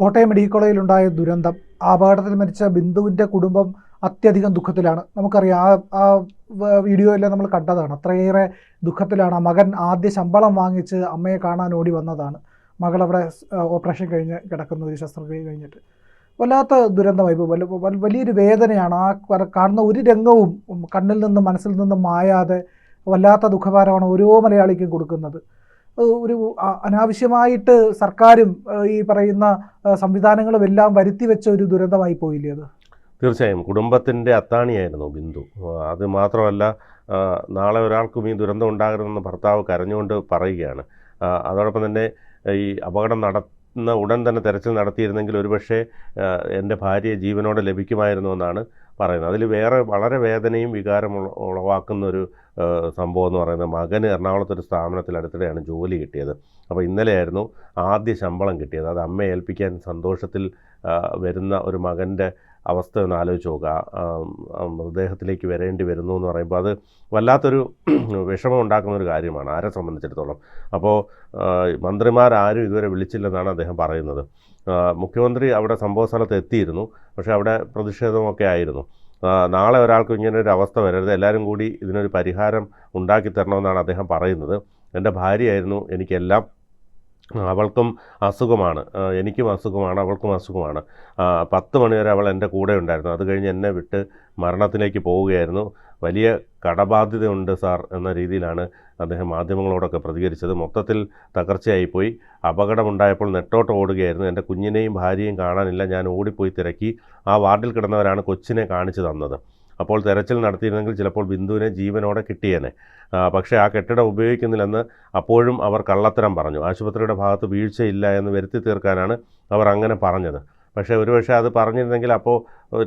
Kottayam medical കോളേജിലുണ്ടായ ദുരന്തം അപകടത്തിൽ മരിച്ച ബിന്ദുവിന്റെ കുടുംബം അത്യധികം ദുഃഖത്തിലാണ്. നമുക്കറിയാം ആ വീഡിയോ എല്ലാം നമ്മൾ കണ്ടതാണ്. അത്രയേറെ ദുഃഖത്തിലാണ്. മകൻ ആദ്യ ശമ്പളം വാങ്ങിച്ച് അമ്മയെ കാണാൻ ഓടി വന്നതാണ്. മകൾ അവിടെ ഓപ്പറേഷൻ കഴിഞ്ഞ് കിടക്കുന്ന ഒരു ശസ്ത്രക്രിയ കഴിഞ്ഞിട്ട്. വല്ലാത്ത ദുരന്തമായി. വലിയൊരു വേദനയാണ്. ആ കാണുന്ന ഒരു രംഗവും കണ്ണിൽ നിന്നും മനസ്സിൽ നിന്നും മായാതെ വല്ലാത്ത ദുഃഖഭാരമാണ് ഓരോ മലയാളിക്കും കൊടുക്കുന്നത്. ഒരു അനാവശ്യമായിട്ട് സർക്കാരും ഈ പറയുന്ന സംവിധാനങ്ങളും എല്ലാം വരുത്തി വെച്ച ഒരു ദുരന്തമായി പോയില്ലേ അത്? തീർച്ചയായും. കുടുംബത്തിന്റെ അത്താണിയായിരുന്നു ബിന്ദു. അത് മാത്രമല്ല നാളെ ഒരാൾക്കും ഈ ദുരന്തം ഉണ്ടാകരുതെന്ന് ഭർത്താവ് കരഞ്ഞുകൊണ്ട് പറയുകയാണ്. അതോടൊപ്പം തന്നെ ഈ അപകടം നടന്ന ഉടൻ തന്നെ തെരച്ചിൽ നടത്തിയിരുന്നെങ്കിൽ ഒരുപക്ഷെ എന്റെ ഭാര്യയെ ജീവനോടെ ലഭിക്കുമായിരുന്നു എന്നാണ് പറയുന്നത്. അതിൽ വേറെ വളരെ വേദനയും വികാരം ഉള- ഉളവാക്കുന്ന ഒരു സംഭവം എന്ന് പറയുന്നത് മകന് എറണാകുളത്ത് ഒരു സ്ഥാപനത്തിൽ അടുത്തിടെയാണ് ജോലി കിട്ടിയത്. അപ്പോൾ ഇന്നലെയായിരുന്നു ആദ്യ ശമ്പളം കിട്ടിയത്. അത് അമ്മയെ ഏൽപ്പിക്കാൻ സന്തോഷത്തിൽ വരുന്ന ഒരു മകന്റെ അവസ്ഥ ഒന്ന് ആലോചിച്ച് നോക്കുക. മൃതദേഹത്തിലേക്ക് വരേണ്ടി വരുന്നു എന്ന് പറയുമ്പോൾ അത് വല്ലാത്തൊരു വിഷമം ഉണ്ടാക്കുന്ന ഒരു കാര്യമാണ് ആരെ സംബന്ധിച്ചിടത്തോളം. അപ്പോൾ മന്ത്രിമാരാരും ഇതുവരെ വിളിച്ചില്ലെന്നാണ് അദ്ദേഹം പറയുന്നത്. മുഖ്യമന്ത്രി അവിടെ സംഭവ സ്ഥലത്ത് എത്തിയിരുന്നു പക്ഷേ അവിടെ പ്രതിഷേധമൊക്കെ ആയിരുന്നു. നാളെ ഒരാൾക്ക് ഇങ്ങനെ ഒരു അവസ്ഥ വരരുത് എല്ലാവരും കൂടി ഇതിനൊരു പരിഹാരം ഉണ്ടാക്കി തരണമെന്നാണ് അദ്ദേഹം പറയുന്നത്. എന്റെ ഭാര്യയായിരുന്നു എനിക്കെല്ലാം അവൾക്കും അസുഖമാണ്. എനിക്കും അസുഖമാണ് അവൾക്കും അസുഖമാണ്. പത്ത് മണിവരെ അവൾ എന്റെ കൂടെ ഉണ്ടായിരുന്നു. അത് കഴിഞ്ഞ് എന്നെ വിട്ട് മരണത്തിലേക്ക് പോവുകയായിരുന്നു. വലിയ കടബാധ്യതയുണ്ട് സാർ എന്ന രീതിയിലാണ് അദ്ദേഹം മാധ്യമങ്ങളോടൊക്കെ പ്രതികരിച്ചത്. മൊത്തത്തിൽ തകർച്ചയായിപ്പോയി. അപകടമുണ്ടായപ്പോൾ നെട്ടോട്ട് ഓടുകയായിരുന്നു. എന്റെ കുഞ്ഞിനെയും ഭാര്യയും കാണാനില്ല. ഞാൻ ഓടിപ്പോയി തിരക്കി. ആ വാർഡിൽ കിടന്നവരാണ് കൊച്ചിനെ കാണിച്ചു തന്നത്. അപ്പോൾ തെരച്ചിൽ നടത്തിയിരുന്നെങ്കിൽ ചിലപ്പോൾ ബിന്ദുവിനെ ജീവനോടെ കിട്ടിയേനെ. പക്ഷേ ആ കെട്ടിടം ഉപയോഗിക്കുന്നില്ലെന്ന് അപ്പോഴും അവർ കള്ളത്തരം പറഞ്ഞു. ആശുപത്രിയുടെ ഭാഗത്ത് വീഴ്ചയില്ല എന്ന് വരുത്തി തീർക്കാനാണ് അവർ അങ്ങനെ പറഞ്ഞത്. പക്ഷേ ഒരുപക്ഷെ അത് പറഞ്ഞിരുന്നെങ്കിൽ അപ്പോൾ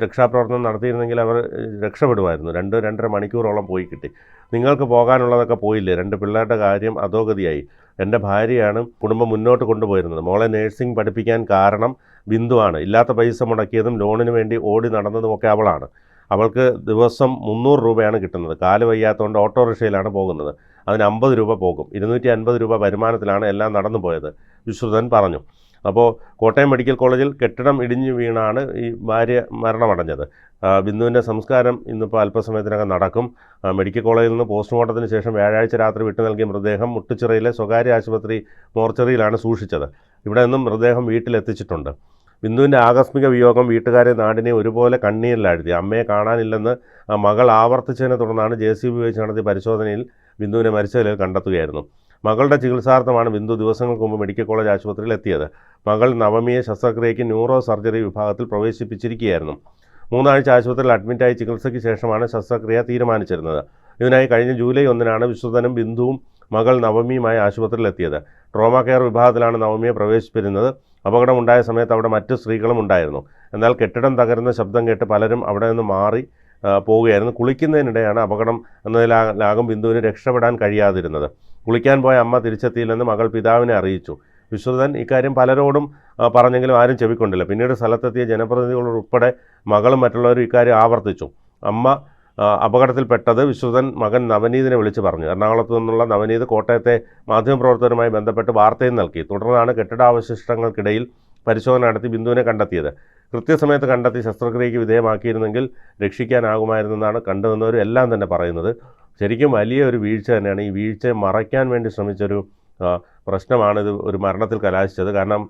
രക്ഷാപ്രവർത്തനം നടത്തിയിരുന്നെങ്കിൽ അവർ രക്ഷപ്പെടുമായിരുന്നു. രണ്ട് രണ്ടര മണിക്കൂറോളം പോയി കിട്ടി. നിങ്ങൾക്ക് പോകാനുള്ളതൊക്കെ പോയില്ലേ? രണ്ട് പിള്ളേരുടെ കാര്യം അധോഗതിയായി. എന്റെ ഭാര്യയാണ് കുടുംബം മുന്നോട്ട് കൊണ്ടുപോയിരുന്നത്. മോളെ നേഴ്സിംഗ് പഠിപ്പിക്കാൻ കാരണം ബിന്ദുവാണ്. ഇല്ലാത്ത പൈസ മുടക്കിയതും ലോണിന് വേണ്ടി ഓടി നടന്നതുമൊക്കെ അവളാണ്. അവൾക്ക് ദിവസം മുന്നൂറ് രൂപയാണ് കിട്ടുന്നത്. കാൽ വയ്യാത്തതുകൊണ്ട് ഓട്ടോറിക്ഷയിലാണ് പോകുന്നത്. അതിന് അമ്പത് രൂപ പോകും. ഇരുന്നൂറ്റി അൻപത് രൂപ വരുമാനത്തിലാണ് എല്ലാം നടന്നു പോയത് വിശ്രുതൻ പറഞ്ഞു. അപ്പോൾ കോട്ടയം മെഡിക്കൽ കോളേജിൽ കെട്ടിടം ഇടിഞ്ഞു വീണാണ് ഈ ഭാര്യ മരണമടഞ്ഞത്. ബിന്ദുവിന്റെ സംസ്കാരം ഇന്നിപ്പോൾ അല്പസമയത്തിനകം നടക്കും. മെഡിക്കൽ കോളേജിൽ നിന്ന് പോസ്റ്റ്മോർട്ടത്തിന് ശേഷം വ്യാഴാഴ്ച രാത്രി വിട്ടു നൽകിയ മൃതദേഹം മുട്ടുച്ചിറയിലെ സ്വകാര്യ ആശുപത്രി മോർച്ചറിയിലാണ് സൂക്ഷിച്ചത്. ഇവിടെ നിന്നും മൃതദേഹം വീട്ടിലെത്തിച്ചിട്ടുണ്ട്. ബിന്ദുവിന്റെ ആകസ്മിക വിയോഗം വീട്ടുകാരെ നാടിനെ ഒരുപോലെ കണ്ണീരിലാഴ്ത്തി അമ്മയെ കാണാനില്ലെന്ന് മകൾ ആവർത്തിച്ചതിനെ തുടർന്നാണ് ജെ സി ബി വെച്ച് നടത്തിയ പരിശോധനയിൽ ബിന്ദുവിനെ മരിച്ച നിലയിൽ കണ്ടെത്തുകയായിരുന്നു. മകളുടെ ചികിത്സാർത്ഥമാണ് ബിന്ദു ദിവസങ്ങൾക്ക് മുമ്പ് മെഡിക്കൽ കോളേജ് ആശുപത്രിയിൽ എത്തിയത്. മകൾ നവമിയെ ശസ്ത്രക്രിയയ്ക്ക് ന്യൂറോ സർജറി വിഭാഗത്തിൽ പ്രവേശിപ്പിച്ചിരിക്കുകയായിരുന്നു. മൂന്നാഴ്ച ആശുപത്രിയിൽ അഡ്മിറ്റായി ചികിത്സയ്ക്ക് ശേഷമാണ് ശസ്ത്രക്രിയ തീരുമാനിച്ചിരുന്നത്. ഇതിനായി കഴിഞ്ഞ ജൂലൈ ഒന്നിനാണ് വിശ്വതനും ബിന്ദുവും മകൾ നവമിയുമായി ആശുപത്രിയിലെത്തിയത്. ട്രോമ കെയർ വിഭാഗത്തിലാണ് നവമിയെ പ്രവേശിപ്പിക്കുന്നത് അപകടമുണ്ടായ സമയത്ത് അവിടെ മറ്റ് സ്ത്രീകളും ഉണ്ടായിരുന്നു. എന്നാൽ കെട്ടിടം തകരുന്ന ശബ്ദം കേട്ട് പലരും അവിടെ നിന്ന് മാറി പോവുകയായിരുന്നു. കുളിക്കുന്നതിനിടെയാണ് അപകടം എന്നതിലാകും ബിന്ദുവിന് രക്ഷപ്പെടാൻ കഴിയാതിരുന്നത്. കുളിക്കാൻ പോയ അമ്മ തിരിച്ചെത്തിയില്ലെന്ന് മകൾ പിതാവിനെ അറിയിച്ചു. വിശ്വതൻ ഇക്കാര്യം പലരോടും പറഞ്ഞെങ്കിലും ആരും ചെവിക്കൊണ്ടില്ല. പിന്നീട് സ്ഥലത്തെത്തിയ ജനപ്രതിനിധികൾ ഉൾപ്പെടെ മകളും മറ്റുള്ളവരും ഇക്കാര്യം ആവർത്തിച്ചു. അമ്മ അപകടത്തിൽപ്പെട്ടത് വിശ്വതൻ മകൻ നവനീതിനെ വിളിച്ച് പറഞ്ഞു. എറണാകുളത്തു നിന്നുള്ള നവനീത് കോട്ടയത്തെ മാധ്യമപ്രവർത്തകരുമായി ബന്ധപ്പെട്ട് വാർത്തയും നൽകി. തുടർന്നാണ് കെട്ടിടാവശിഷ്ടങ്ങൾക്കിടയിൽ പരിശോധന നടത്തി ബിന്ദുവിനെ കണ്ടെത്തിയത്. കൃത്യസമയത്ത് കണ്ടെത്തി ശസ്ത്രക്രിയയ്ക്ക് വിധേയമാക്കിയിരുന്നെങ്കിൽ രക്ഷിക്കാനാകുമായിരുന്നെന്നാണ് കണ്ടുവന്നവരും എല്ലാം തന്നെ പറയുന്നത്. ശരിക്കും വലിയ ഒരു വീഴ്ച തന്നെയാണ് ഈ വീഴ്ചയെ മറയ്ക്കാൻ വേണ്ടി ശ്രമിച്ചൊരു പ്രശ്നമാണ് പ്രശ്നമാണിത് ഒരു മരണത്തിൽ കലാശിച്ചത്. കാരണം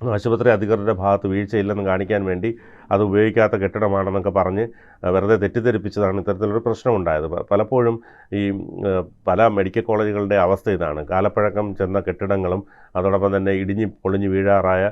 ആശുപത്രി അധികൃതരുടെ ഭാഗത്ത് വീഴ്ചയില്ലെന്ന് കാണിക്കാൻ വേണ്ടി അത് ഉപയോഗിക്കാത്ത കെട്ടിടമാണെന്നൊക്കെ പറഞ്ഞ് വെറുതെ തെറ്റിദ്ധരിപ്പിച്ചതാണ് ഇത്തരത്തിലൊരു പ്രശ്നമുണ്ടായത്. പലപ്പോഴും ഈ പല മെഡിക്കൽ കോളേജുകളുടെ അവസ്ഥ ഇതാണ്. കാലപ്പഴക്കം ചെന്ന കെട്ടിടങ്ങളും അതോടൊപ്പം തന്നെ ഇടിഞ്ഞ് പൊളിഞ്ഞ് വീഴാറായ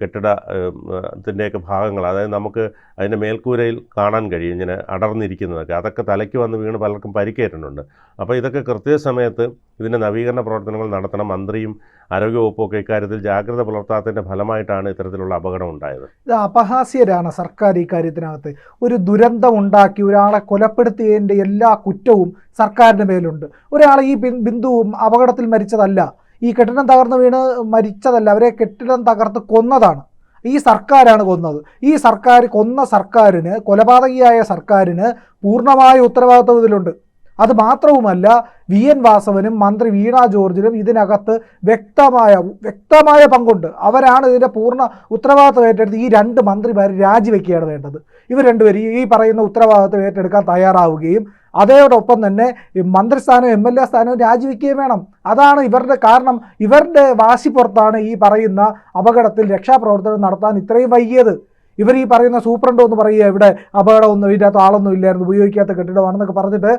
കെട്ടിടത്തിന്റെയൊക്കെ ഭാഗങ്ങൾ അതായത് നമുക്ക് അതിന്റെ മേൽക്കൂരയിൽ കാണാൻ കഴിയും ഇങ്ങനെ അടർന്നിരിക്കുന്നതൊക്കെ. അതൊക്കെ തലയ്ക്ക് വന്ന് വീണ് പലർക്കും പരിക്കേറ്റിട്ടുണ്ട്. അപ്പോൾ ഇതൊക്കെ കൃത്യസമയത്ത് ഇതിന്റെ നവീകരണ പ്രവർത്തനങ്ങൾ നടത്തണം. മന്ത്രിയും ആരോഗ്യവകുപ്പും ഒക്കെ ഇക്കാര്യത്തിൽ ജാഗ്രത പുലർത്താത്തതിന്റെ ഫലമായിട്ടാണ് ഇത്തരത്തിലുള്ള അപകടം ഉണ്ടായത്. ഇത് അപഹാസ്യരാണ് സർക്കാർ ഈ കാര്യത്തിനകത്ത് ഒരു ദുരന്തം ഉണ്ടാക്കി ഒരാളെ കൊലപ്പെടുത്തിയതിന്റെ എല്ലാ കുറ്റവും സർക്കാരിന്റെ മേലുണ്ട്. ഒരാളെ ഈ ബിന്ദുവും ബിന്ദു അപകടത്തിൽ മരിച്ചതല്ല. ഈ കെട്ടിടം തകർന്ന് വീണ് മരിച്ചതല്ല. അവരെ കെട്ടിടം തകർത്ത് കൊന്നതാണ്. ഈ സർക്കാരാണ് കൊന്നത്. ഈ സർക്കാർ കൊന്ന സർക്കാരിന് കൊലപാതകിയായ സർക്കാരിന് പൂർണമായ ഉത്തരവാദിത്വം ഇതിലുണ്ട്. അത് മാത്രവുമല്ല വി എൻ വാസവനും മന്ത്രി വീണ ജോർജിനും ഇതിനകത്ത് വ്യക്തമായ വ്യക്തമായ പങ്കുണ്ട്. അവരാണ് ഇതിന്റെ പൂർണ ഉത്തരവാദിത്വം ഏറ്റെടുത്ത് ഈ രണ്ട് മന്ത്രിമാർ രാജിവെക്കുകയാണ് വേണ്ടത്. ഇവർ രണ്ടുപേരും ഈ പറയുന്ന ഉത്തരവാദിത്വം ഏറ്റെടുക്കാൻ തയ്യാറാവുകയും അതോടൊപ്പം തന്നെ മന്ത്രിസ്ഥാനം മന്ത്രിസ്ഥാനവും എം എൽ എ സ്ഥാനവും രാജിവെക്കുകയും വേണം. അതാണ് ഇവരുടെ കാരണം. ഇവരുടെ വാശി പുറത്താണ് ഈ പറയുന്ന അപകടത്തിൽ രക്ഷാപ്രവർത്തനം നടത്താൻ ഇത്രയും വൈകിയത്. ഇവർ ഈ പറയുന്ന സൂപ്രണ്ടോ എന്ന് പറയുക ഇവിടെ അപകടമൊന്നും ഇതിനകത്ത് ആളൊന്നും ഇല്ലായിരുന്നു ഉപയോഗിക്കാത്ത കെട്ടിടമാണെന്നൊക്കെ പറഞ്ഞിട്ട്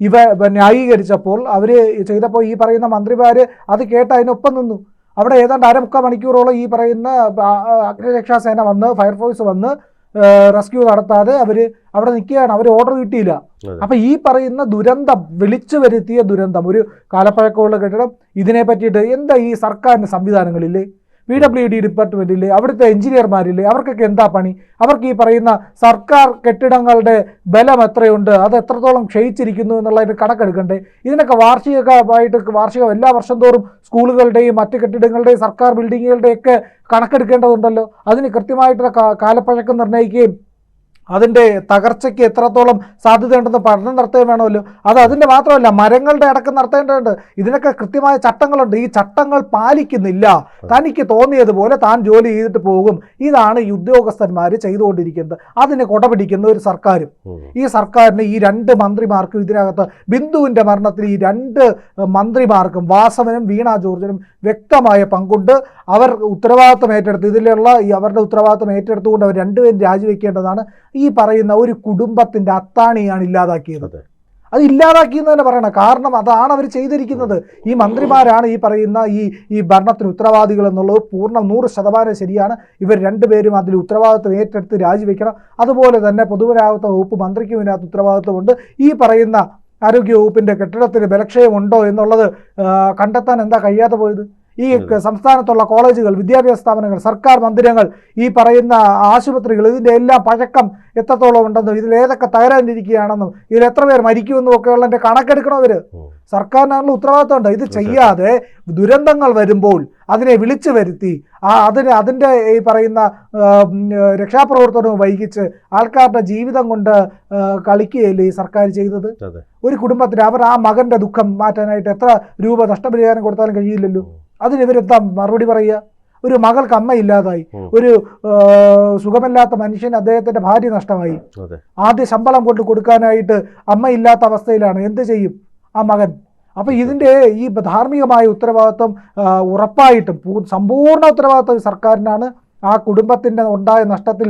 ഇവ ന്യായീകരിച്ചപ്പോൾ അവർ ചെയ്തപ്പോൾ ഈ പറയുന്ന മന്ത്രിമാർ അത് കേട്ട് അതിനൊപ്പം നിന്നു. അവിടെ ഏതാണ്ട് അരമുക്കാൽ മണിക്കൂറോളം ഈ പറയുന്ന അഗ്നിരക്ഷാസേന വന്ന് ഫയർഫോഴ്സ് വന്ന് റെസ്ക്യൂ നടത്താതെ അവർ അവിടെ നിൽക്കുകയാണ്. അവർ ഓർഡർ കിട്ടിയില്ല. അപ്പം ഈ പറയുന്ന ദുരന്തം വിളിച്ചു വരുത്തിയ ദുരന്തം ഒരു കാലപ്പഴക്കമുള്ള കെട്ടിടം ഇതിനെ പറ്റിയിട്ട് എന്താ ഈ സർക്കാരിന്റെ സംവിധാനങ്ങളില്ലേ പി ഡബ്ല്യു ഡി ഡിപ്പാർട്ട്മെന്റില്ലേ അവിടുത്തെ എഞ്ചിനീയർമാരില്ലേ അവർക്കൊക്കെ എന്താ പണി? അവർക്ക് ഈ പറയുന്ന സർക്കാർ കെട്ടിടങ്ങളുടെ ബലം എത്രയുണ്ട്? അത് എത്രത്തോളം ക്ഷയിച്ചിരിക്കുന്നു എന്നുള്ളതിന് കണക്കെടുക്കണ്ടേ? ഇതിനൊക്കെ വാർഷികമായിട്ട് വാർഷികം എല്ലാ വർഷം തോറും സ്കൂളുകളുടെയും മറ്റ് കെട്ടിടങ്ങളുടെയും സർക്കാർ ബിൽഡിങ്ങുകളുടെയൊക്കെ കണക്കെടുക്കേണ്ടതുണ്ടല്ലോ. അതിന് കൃത്യമായിട്ടുള്ള കാലപ്പഴക്കം നിർണയിക്കുകയും അതിന്റെ തകർച്ചയ്ക്ക് എത്രത്തോളം സാധ്യതയുണ്ടെന്ന് പഠനം നടത്തുകയും വേണമല്ലോ. അത് അതിന്റെ മാത്രമല്ല മരങ്ങളുടെ അടക്കം നടത്തേണ്ടതുണ്ട്. ഇതിനൊക്കെ കൃത്യമായ ചട്ടങ്ങളുണ്ട്. ഈ ചട്ടങ്ങൾ പാലിക്കുന്നില്ല. തനിക്ക് തോന്നിയതുപോലെ താൻ ജോലി ചെയ്തിട്ട് പോകും. ഇതാണ് ഈ ഉദ്യോഗസ്ഥന്മാർ ചെയ്തുകൊണ്ടിരിക്കുന്നത്. അതിന് കൊടപിടിക്കുന്ന ഒരു സർക്കാരും. ഈ സർക്കാരിന് ഈ രണ്ട് മന്ത്രിമാർക്കും ഇതിനകത്ത് ബിന്ദുവിന്റെ മരണത്തിൽ ഈ രണ്ട് മന്ത്രിമാർക്കും വാസവനും വീണ ജോർജിനും വ്യക്തമായ പങ്കുണ്ട്. അവർ ഉത്തരവാദിത്തം ഏറ്റെടുത്ത് ഇതിലുള്ള ഈ അവരുടെ ഉത്തരവാദിത്തം ഏറ്റെടുത്തുകൊണ്ട് അവർ രണ്ടുപേരും രാജിവെക്കേണ്ടതാണ്. ഈ പറയുന്ന ഒരു കുടുംബത്തിന്റെ അത്താണിയാണ് ഇല്ലാതാക്കിയത്. അതെ. ഇല്ലാതാക്കിയെന്ന് തന്നെ പറയണം. കാരണം അതാണ് അവർ ചെയ്തിരിക്കുന്നത്. ഈ മന്ത്രിമാരാണ് ഈ പറയുന്ന ഈ ഈ ഭരണത്തിന് ഉത്തരവാദികൾ എന്നുള്ളത് പൂർണ നൂറ് ശതമാനം ശരിയാണ്. ഇവർ രണ്ടുപേരും അതിൽ ഉത്തരവാദിത്വം ഏറ്റെടുത്ത് രാജിവെക്കണം. അതുപോലെ തന്നെ പൊതുമരാമത്ത വകുപ്പ് മന്ത്രിക്കും ഇതിനകത്ത് ഉത്തരവാദിത്വമുണ്ട്. ഈ പറയുന്ന ആരോഗ്യ വകുപ്പിന്റെ കെട്ടിടത്തിന് ബലക്ഷയമുണ്ടോ എന്നുള്ളത് കണ്ടെത്താൻ എന്താ കഴിയാതെ പോയത്? ഈ സംസ്ഥാനത്തുള്ള കോളേജുകൾ വിദ്യാഭ്യാസ സ്ഥാപനങ്ങൾ സർക്കാർ മന്ദിരങ്ങൾ ഈ പറയുന്ന ആശുപത്രികൾ ഇതിന്റെ എല്ലാം പഴക്കം എത്രത്തോളം ഉണ്ടെന്നും ഇതിൽ ഏതൊക്കെ തകരാനിരിക്കുകയാണെന്നും ഇതിൽ എത്ര പേർ മരിക്കുമെന്നും ഒക്കെ എന്റെ കണക്കെടുക്കണവർ സർക്കാരിനുള്ള ഉത്തരവാദിത്തമുണ്ട് ഇത് ചെയ്യാതെ ദുരന്തങ്ങൾ വരുമ്പോൾ അതിനെ വിളിച്ചു വരുത്തി ആ അതിന് അതിന്റെ ഈ പറയുന്ന രക്ഷാപ്രവർത്തനവും വൈകിച്ച് ആൾക്കാരുടെ ജീവിതം കൊണ്ട് കളിക്കുകയല്ലേ ഈ സർക്കാർ ചെയ്തത്? ഒരു കുടുംബത്തിന് അവർ ആ മകന്റെ ദുഃഖം മാറ്റാനായിട്ട് എത്ര രൂപ നഷ്ടപരിഹാരം കൊടുത്താലും കഴിയില്ലല്ലോ. അതിന് ഇവരെന്താ മറുപടി പറയുക? ഒരു മകൾക്ക് അമ്മയില്ലാതായി. ഇല്ലാതായി ഒരു സുഖമല്ലാത്ത മനുഷ്യൻ അദ്ദേഹത്തിന്റെ ഭാര്യ നഷ്ടമായി. ആദ്യ ശമ്പളം കൊണ്ട് കൊടുക്കാനായിട്ട് അമ്മയില്ലാത്ത അവസ്ഥയിലാണ്. എന്ത് ചെയ്യും ആ മകൻ? അപ്പോൾ ഇതിന്റെ ഈ ധാർമ്മികമായ ഉത്തരവാദിത്വം ഉറപ്പായിട്ടും സമ്പൂർണ ഉത്തരവാദിത്വം സർക്കാരിനാണ്. ആ കുടുംബത്തിന്റെ ഉണ്ടായ നഷ്ടത്തിൽ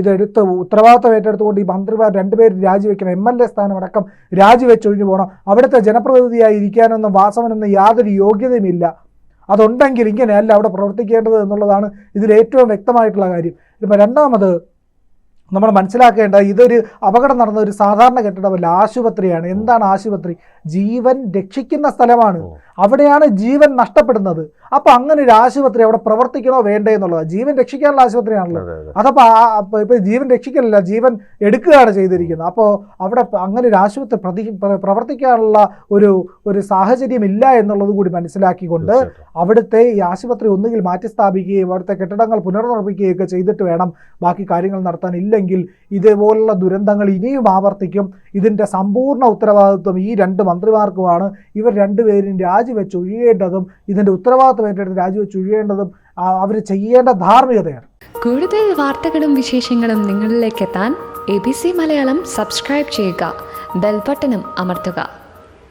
ഇതെടുത്ത് ഉത്തരവാദിത്വം ഏറ്റെടുത്തുകൊണ്ട് ഈ മന്ത്രിമാർ രണ്ടുപേരും രാജിവെക്കണം. എം എൽ എ സ്ഥാനം അടക്കം രാജിവെച്ചൊഴിഞ്ഞു പോകണം. അവിടുത്തെ ജനപ്രതിനിധിയായി ഇരിക്കാനൊന്നും വാസവനൊന്നും യാതൊരു യോഗ്യതയുമില്ല. അതുണ്ടെങ്കിൽ ഇങ്ങനെയല്ല അവിടെ പ്രവർത്തിക്കേണ്ടത് എന്നുള്ളതാണ് ഇതിൽ ഏറ്റവും വ്യക്തമായിട്ടുള്ള കാര്യം. ഇപ്പം രണ്ടാമത് നമ്മൾ മനസ്സിലാക്കേണ്ട ഇതൊരു അപകടം നടന്ന ഒരു സാധാരണ കെട്ടിടമല്ല ആശുപത്രിയാണ്. എന്താണ് ആശുപത്രി? ജീവൻ രക്ഷിക്കുന്ന സ്ഥലമാണ്. അവിടെയാണ് ജീവൻ നഷ്ടപ്പെടുന്നത്. അപ്പൊ അങ്ങനെ ഒരു ആശുപത്രി അവിടെ പ്രവർത്തിക്കണോ വേണ്ടേ എന്നുള്ളത്? ജീവൻ രക്ഷിക്കാനുള്ള ആശുപത്രിയാണല്ലോ. അതപ്പോ ഇപ്പൊ ജീവൻ രക്ഷിക്കലല്ല ജീവൻ എടുക്കുകയാണ് ചെയ്തിരിക്കുന്നത്. അപ്പോൾ അവിടെ അങ്ങനെ ഒരു ആശുപത്രി പ്രതി പ്രവർത്തിക്കാനുള്ള ഒരു ഒരു സാഹചര്യം ഇല്ല എന്നുള്ളത് കൂടി മനസ്സിലാക്കിക്കൊണ്ട് അവിടുത്തെ ഈ ആശുപത്രി ഒന്നുകിൽ മാറ്റി സ്ഥാപിക്കുകയും അവിടുത്തെ കെട്ടിടങ്ങൾ പുനർനിർമ്മിക്കുകയും ഒക്കെ ചെയ്തിട്ട് വേണം ബാക്കി കാര്യങ്ങൾ നടത്താൻ. ഇല്ലെങ്കിൽ ഇതേപോലുള്ള ദുരന്തങ്ങൾ ഇനിയും ആവർത്തിക്കും. ഇതിന്റെ സമ്പൂർണ ഉത്തരവാദിത്വം ഈ രണ്ട് മന്ത്രിമാർക്കുമാണ്. ഇവർ രണ്ടുപേരും രാജിവെച്ച് ഒഴിയേണ്ടതും ഇതിന്റെ ഉത്തരവാദിത്വം ഏറ്റെടുത്ത് രാജിവെച്ച് ഒഴിയേണ്ടതും അവർ ചെയ്യേണ്ട ധാർമ്മികതയാണ്. കൂടുതൽ വാർത്തകളും വിശേഷങ്ങളും നിങ്ങളിലേക്ക് എത്താൻ A B C Malayalam subscribe ചെയ്യുക. ബെൽബട്ടനും അമർത്തുക.